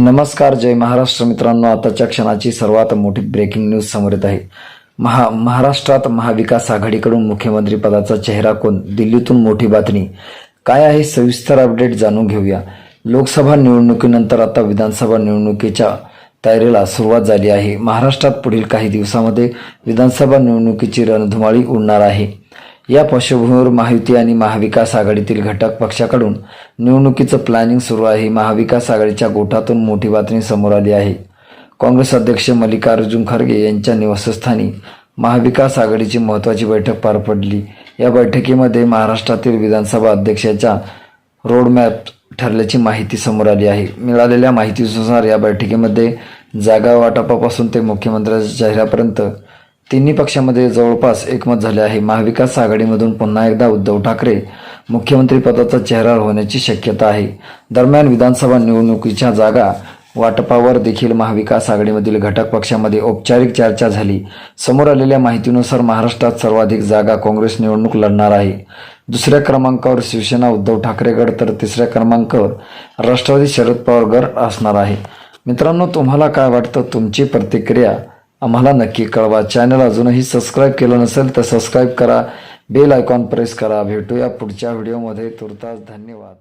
नमस्कार जय महाराष्ट्र मित्रांनो. आताच्या क्षणाची सर्वात मोठी ब्रेकिंग न्यूज समोर येत आहे. महा महाराष्ट्रात महाविकास आघाडीकडून मुख्यमंत्री पदाचा चेहरा कोण? दिल्लीतून मोठी बातमी. काय आहे सविस्तर अपडेट जाणून घेऊया. लोकसभा निवडणुकीनंतर आता विधानसभा निवडणुकीच्या तयारीला सुरुवात झाली आहे. महाराष्ट्रात पुढील काही दिवसामध्ये विधानसभा निवडणुकीची रणधुमाळी उडणार आहे. या पार्श्वभूमीवर महायुती आणि महाविकास आघाडीतील घटक पक्षाकडून निवडणुकीचं प्लॅनिंग सुरू आहे. महाविकास आघाडीच्या गोठातून मोठी बातमी समोर आली आहे. काँग्रेस अध्यक्ष मल्लिकार्जुन खरगे यांच्या निवासस्थानी महाविकास आघाडीची महत्त्वाची बैठक पार पडली. या बैठकीमध्ये महाराष्ट्रातील विधानसभा अध्यक्षाच्या रोडमॅप ठरल्याची माहिती समोर आली आहे. मिळालेल्या माहितीनुसार या बैठकीमध्ये जागा वाटपापासून ते मुख्यमंत्र्यांच्या चेहऱ्यापर्यंत तिन्ही पक्षामध्ये जवळपास एकमत झाले आहे. महाविकास आघाडीमधून पुन्हा एकदा उद्धव ठाकरे मुख्यमंत्रीपदाचा चेहरा होण्याची शक्यता आहे. दरम्यान विधानसभा निवडणुकीच्या जागा वाटपावर देखील महाविकास आघाडीमधील घटक पक्षामध्ये औपचारिक चर्चा झाली. समोर आलेल्या माहितीनुसार महाराष्ट्रात सर्वाधिक जागा काँग्रेस निवडणूक लढणार आहे. दुसऱ्या क्रमांकावर शिवसेना उद्धव ठाकरेगड तर तिसऱ्या क्रमांकावर राष्ट्रवादी शरद पवार गड असणार आहे. मित्रांनो तुम्हाला काय वाटतं? तुमची प्रतिक्रिया आम्हाला नक्की कळवा. चॅनल अजूनही सबस्क्राईब केलं नसेल तर सबस्क्राईब करा. बेल आयकॉन प्रेस करा. भेटूया पुढच्या व्हिडिओमध्ये तुर्तास धन्यवाद.